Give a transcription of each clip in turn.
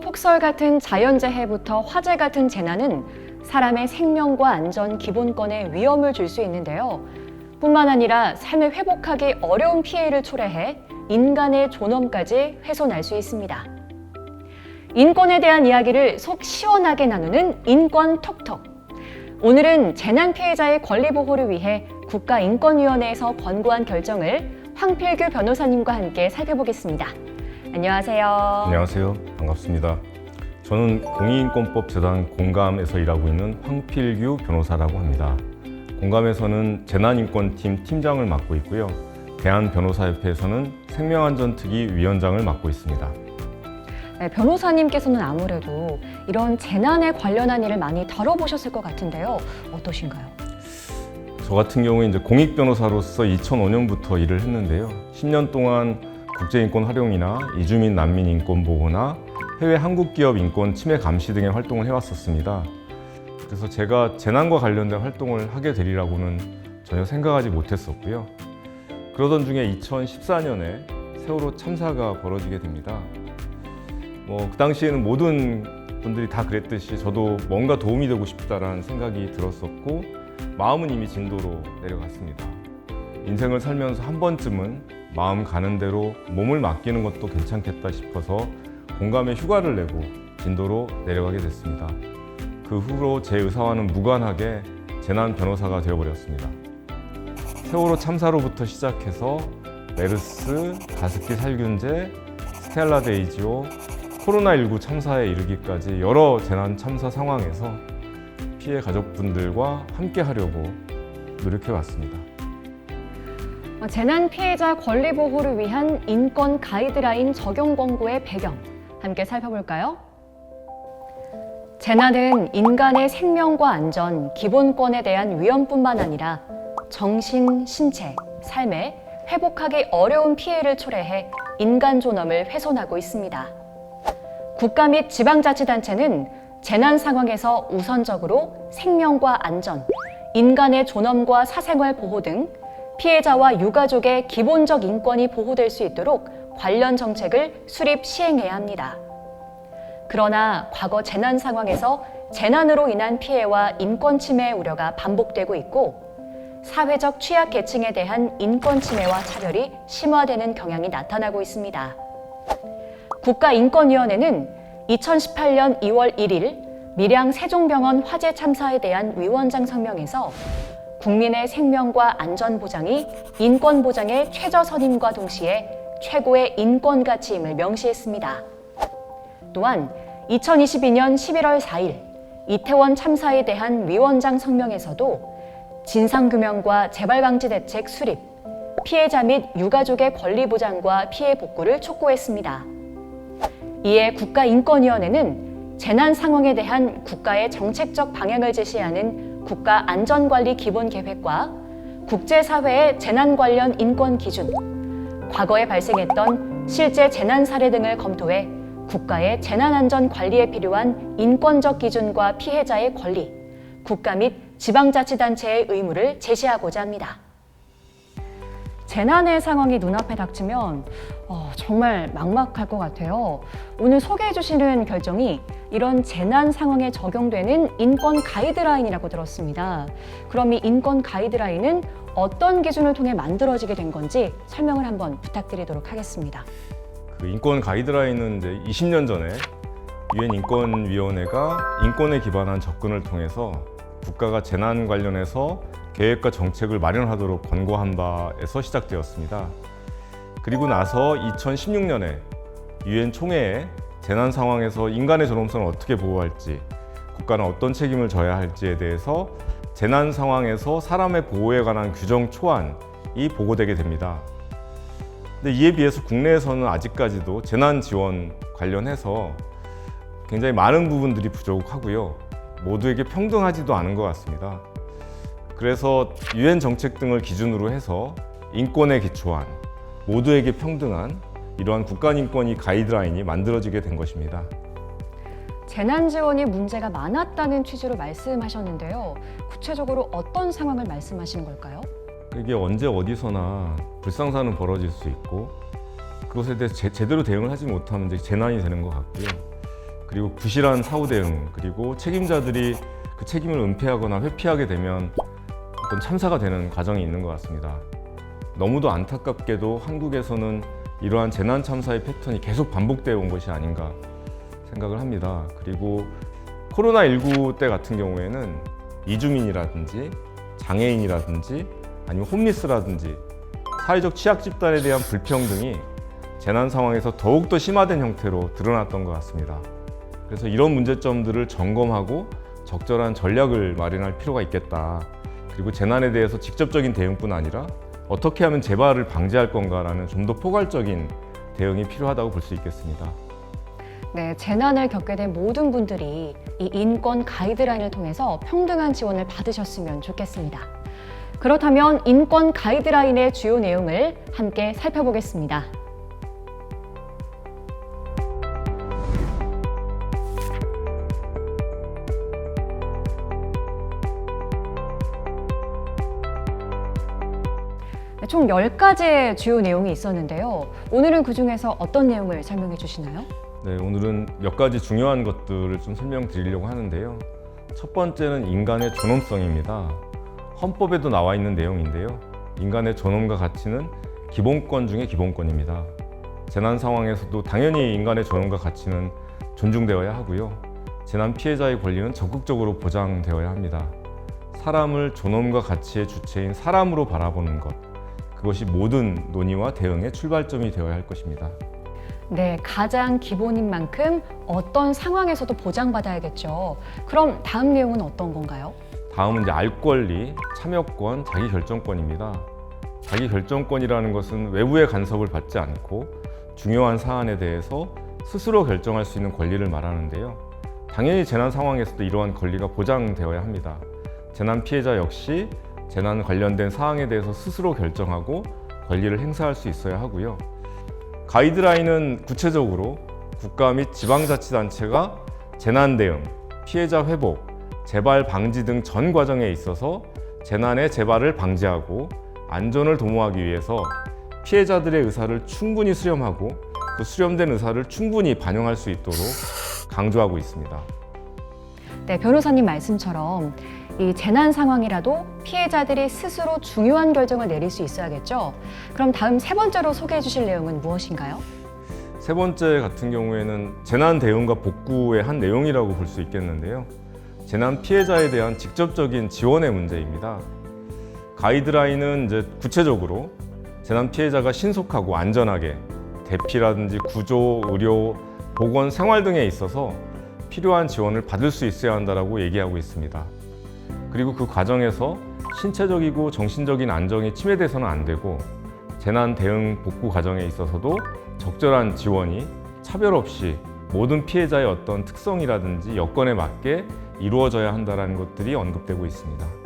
폭설 같은 자연재해부터 화재 같은 재난은 사람의 생명과 안전 기본권에 위험을 줄 수 있는데요. 뿐만 아니라 삶을 회복하기 어려운 피해를 초래해 인간의 존엄까지 훼손할 수 있습니다. 인권에 대한 이야기를 속 시원하게 나누는 인권 톡톡. 오늘은 재난 피해자의 권리 보호를 위해 국가인권위원회에서 권고한 결정을 황필규 변호사님과 함께 살펴보겠습니다. 안녕하세요. 안녕하세요. 반갑습니다. 저는 공익인권법 재단 공감에서 일하고 있는 황필규 변호사라고 합니다. 공감에서는 재난인권팀 팀장을 맡고 있고요. 대한변호사협회에서는 생명안전특위 위원장을 맡고 있습니다. 네, 변호사님께서는 아무래도 이런 재난에 관련한 일을 많이 다뤄보셨을 것 같은데요. 어떠신가요? 저 같은 경우에 이제 공익 변호사로서 2005년부터 일을 했는데요. 10년 동안 국제인권 활용이나 이주민 난민 인권 보호나 해외 한국 기업 인권 침해 감시 등의 활동을 해왔었습니다. 그래서 제가 재난과 관련된 활동을 하게 되리라고는 전혀 생각하지 못했었고요. 그러던 중에 2014년에 세월호 참사가 벌어지게 됩니다. 뭐 그 당시에는 모든 분들이 다 그랬듯이 저도 뭔가 도움이 되고 싶다라는 생각이 들었었고 마음은 이미 진도로 내려갔습니다. 인생을 살면서 한 번쯤은 마음 가는 대로 몸을 맡기는 것도 괜찮겠다 싶어서 공감의 휴가를 내고 진도로 내려가게 됐습니다. 그 후로 제 의사와는 무관하게 재난 변호사가 되어버렸습니다. 세월호 참사로부터 시작해서 메르스, 가습기 살균제, 스텔라 데이지오, 코로나19 참사에 이르기까지 여러 재난 참사 상황에서 피해 가족분들과 함께 하려고 노력해 왔습니다. 어, 재난 피해자 권리 보호를 위한 인권 가이드라인 적용 권고의 배경 함께 살펴볼까요? 재난은 인간의 생명과 안전, 기본권에 대한 위험뿐만 아니라 정신, 신체, 삶에 회복하기 어려운 피해를 초래해 인간 존엄을 훼손하고 있습니다. 국가 및 지방자치단체는 재난 상황에서 우선적으로 생명과 안전, 인간의 존엄과 사생활 보호 등 피해자와 유가족의 기본적 인권이 보호될 수 있도록 관련 정책을 수립 시행해야 합니다. 그러나 과거 재난 상황에서 재난으로 인한 피해와 인권 침해의 우려가 반복되고 있고 사회적 취약 계층에 대한 인권 침해와 차별이 심화되는 경향이 나타나고 있습니다. 국가인권위원회는 2018년 2월 1일 밀양 세종병원 화재 참사에 대한 위원장 성명에서 국민의 생명과 안전 보장이 인권 보장의 최저선임과 동시에 최고의 인권 가치임을 명시했습니다. 또한 2022년 11월 4일 이태원 참사에 대한 위원장 성명에서도 진상규명과 재발방지 대책 수립, 피해자 및 유가족의 권리 보장과 피해 복구를 촉구했습니다. 이에 국가인권위원회는 재난 상황에 대한 국가의 정책적 방향을 제시하는 국가 안전관리 기본 계획과 국제사회의 재난 관련 인권 기준, 과거에 발생했던 실제 재난 사례 등을 검토해 국가의 재난안전 관리에 필요한 인권적 기준과 피해자의 권리, 국가 및 지방자치단체의 의무를 제시하고자 합니다. 재난의 상황이 눈앞에 닥치면 어, 정말 막막할 것 같아요. 오늘 소개해 주시는 결정이 이런 재난 상황에 적용되는 인권 가이드라인이라고 들었습니다. 그럼 이 인권 가이드라인은 어떤 기준을 통해 만들어지게 된 건지 설명을 한번 부탁드리도록 하겠습니다. 그 인권 가이드라인은 이제 20년 전에 유엔 인권위원회가 인권에 기반한 접근을 통해서 국가가 재난 관련해서 계획과 정책을 마련하도록 권고한 바에서 시작되었습니다. 그리고 나서 2016년에 유엔 총회에 재난 상황에서 인간의 존엄성을 어떻게 보호할지, 국가는 어떤 책임을 져야 할지에 대해서 재난 상황에서 사람의 보호에 관한 규정 초안이 보고되게 됩니다. 근데 이에 비해서 국내에서는 아직까지도 재난 지원 관련해서 굉장히 많은 부분들이 부족하고요. 모두에게 평등하지도 않은 것 같습니다. 그래서 유엔 정책 등을 기준으로 해서 인권에 기초한 모두에게 평등한 이러한 국가인권위 가이드라인이 만들어지게 된 것입니다. 재난 지원이 문제가 많았다는 취지로 말씀하셨는데요. 구체적으로 어떤 상황을 말씀하시는 걸까요? 이게 언제 어디서나 불상사는 벌어질 수 있고 그것에 대해서 제, 제대로 대응을 하지 못하면 이제 재난이 되는 것 같고요. 그리고 부실한 사후 대응, 그리고 책임자들이 그 책임을 은폐하거나 회피하게 되면 어떤 참사가 되는 과정이 있는 것 같습니다. 너무도 안타깝게도 한국에서는 이러한 재난 참사의 패턴이 계속 반복되어 온 것이 아닌가 생각을 합니다. 그리고 코로나19 때 같은 경우에는 이주민이라든지 장애인이라든지 아니면 홈리스라든지 사회적 취약 집단에 대한 불평등이 재난 상황에서 더욱더 심화된 형태로 드러났던 것 같습니다. 그래서 이런 문제점들을 점검하고 적절한 전략을 마련할 필요가 있겠다. 그리고 재난에 대해서 직접적인 대응뿐 아니라 어떻게 하면 재발을 방지할 건가라는 좀 더 포괄적인 대응이 필요하다고 볼 수 있겠습니다. 네, 재난을 겪게 된 모든 분들이 이 인권 가이드라인을 통해서 평등한 지원을 받으셨으면 좋겠습니다. 그렇다면 인권 가이드라인의 주요 내용을 함께 살펴보겠습니다. 총 10가지의 주요 내용이 있었는데요. 오늘은 그 중에서 어떤 내용을 설명해 주시나요? 네, 오늘은 몇 가지 중요한 것들을 좀 설명드리려고 하는데요. 첫 번째는 인간의 존엄성입니다. 헌법에도 나와 있는 내용인데요. 인간의 존엄과 가치는 기본권 중의 기본권입니다. 재난 상황에서도 당연히 인간의 존엄과 가치는 존중되어야 하고요. 재난 피해자의 권리는 적극적으로 보장되어야 합니다. 사람을 존엄과 가치의 주체인 사람으로 바라보는 것. 그것이 모든 논의와 대응의 출발점이 되어야 할 것입니다. 네, 가장 기본인 만큼 어떤 상황에서도 보장받아야겠죠. 그럼 다음 내용은 어떤 건가요? 다음은 이제 알 권리, 참여권, 자기 결정권입니다. 자기 결정권이라는 것은 외부의 간섭을 받지 않고 중요한 사안에 대해서 스스로 결정할 수 있는 권리를 말하는데요. 당연히 재난 상황에서도 이러한 권리가 보장되어야 합니다. 재난 피해자 역시 재난 관련된 사항에 대해서 스스로 결정하고 권리를 행사할 수 있어야 하고요. 가이드라인은 구체적으로 국가 및 지방자치단체가 재난 대응, 피해자 회복, 재발 방지 등 전 과정에 있어서 재난의 재발을 방지하고 안전을 도모하기 위해서 피해자들의 의사를 충분히 수렴하고 그 수렴된 의사를 충분히 반영할 수 있도록 강조하고 있습니다. 네, 변호사님 말씀처럼 이 재난 상황이라도 피해자들이 스스로 중요한 결정을 내릴 수 있어야겠죠. 그럼 다음 세 번째로 소개해 주실 내용은 무엇인가요? 세 번째 같은 경우에는 재난 대응과 복구의 한 내용이라고 볼 수 있겠는데요. 재난 피해자에 대한 직접적인 지원의 문제입니다. 가이드라인은 이제 구체적으로 재난 피해자가 신속하고 안전하게 대피라든지 구조, 의료, 보건, 생활 등에 있어서 필요한 지원을 받을 수 있어야 한다라고 얘기하고 있습니다. 그리고 그 과정에서 신체적이고 정신적인 안정이 침해돼서는 안 되고 재난 대응 복구 과정에 있어서도 적절한 지원이 차별 없이 모든 피해자의 어떤 특성이라든지 여건에 맞게 이루어져야 한다는 것들이 언급되고 있습니다.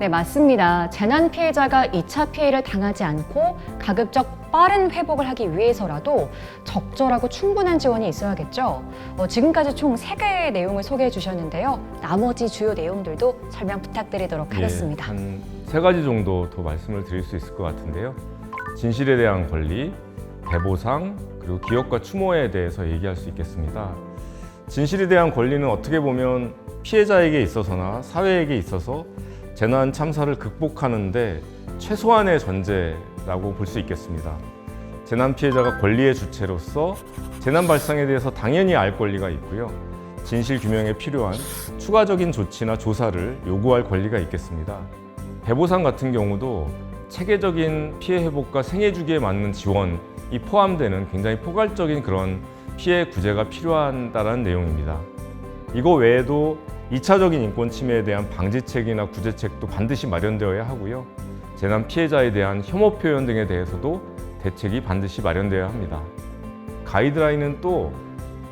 네, 맞습니다. 재난 피해자가 2차 피해를 당하지 않고 가급적 빠른 회복을 하기 위해서라도 적절하고 충분한 지원이 있어야겠죠. 어, 지금까지 총 3개의 내용을 소개해 주셨는데요. 나머지 주요 내용들도 설명 부탁드리도록 하겠습니다. 예, 한세 가지 정도 더 말씀을 드릴 수 있을 것 같은데요. 진실에 대한 권리, 대보상, 그리고 기업과 추모에 대해서 얘기할 수 있겠습니다. 진실에 대한 권리는 어떻게 보면 피해자에게 있어서나 사회에게 있어서 재난 참사를 극복하는데 최소한의 전제라고 볼 수 있겠습니다. 재난 피해자가 권리의 주체로서 재난 발생에 대해서 당연히 알 권리가 있고요. 진실 규명에 필요한 추가적인 조치나 조사를 요구할 권리가 있겠습니다. 대보상 같은 경우도 체계적인 피해 회복과 생애 주기에 맞는 지원이 포함되는 굉장히 포괄적인 그런 피해 구제가 필요하다는 내용입니다. 이거 외에도 2차적인 인권 침해에 대한 방지책이나 구제책도 반드시 마련되어야 하고요. 재난 피해자에 대한 혐오 표현 등에 대해서도 대책이 반드시 마련되어야 합니다. 가이드라인은 또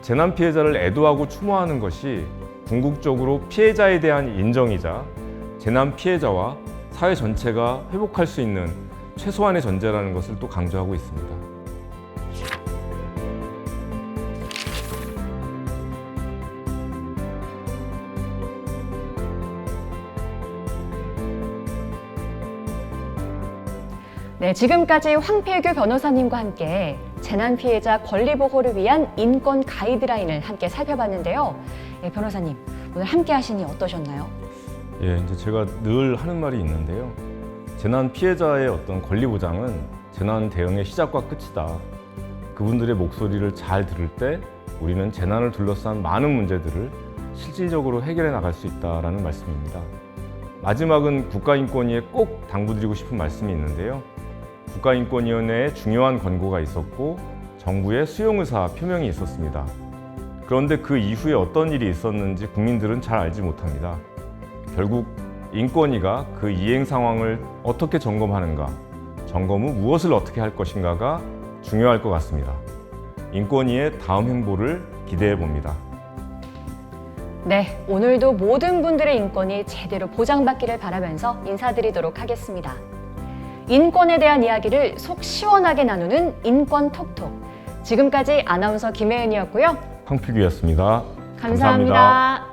재난 피해자를 애도하고 추모하는 것이 궁극적으로 피해자에 대한 인정이자 재난 피해자와 사회 전체가 회복할 수 있는 최소한의 전제라는 것을 또 강조하고 있습니다. 네, 지금까지 황필규 변호사님과 함께 재난 피해자 권리 보호를 위한 인권 가이드라인을 함께 살펴봤는데요. 예, 변호사님, 오늘 함께 하시니 어떠셨나요? 예, 이제 제가 늘 하는 말이 있는데요. 재난 피해자의 어떤 권리 보장은 재난 대응의 시작과 끝이다. 그분들의 목소리를 잘 들을 때 우리는 재난을 둘러싼 많은 문제들을 실질적으로 해결해 나갈 수 있다라는 말씀입니다. 마지막은 국가인권위에 꼭 당부드리고 싶은 말씀이 있는데요. 국가인권위원회에 중요한 권고가 있었고 정부의 수용 의사 표명이 있었습니다. 그런데 그 이후에 어떤 일이 있었는지 국민들은 잘 알지 못합니다. 결국 인권위가 그 이행 상황을 어떻게 점검하는가, 점검 후 무엇을 어떻게 할 것인가가 중요할 것 같습니다. 인권위의 다음 행보를 기대해 봅니다. 네, 오늘도 모든 분들의 인권이 제대로 보장받기를 바라면서 인사드리도록 하겠습니다. 인권에 대한 이야기를 속 시원하게 나누는 인권 톡톡. 지금까지 아나운서 김혜은이었고요. 황필규였습니다 감사합니다.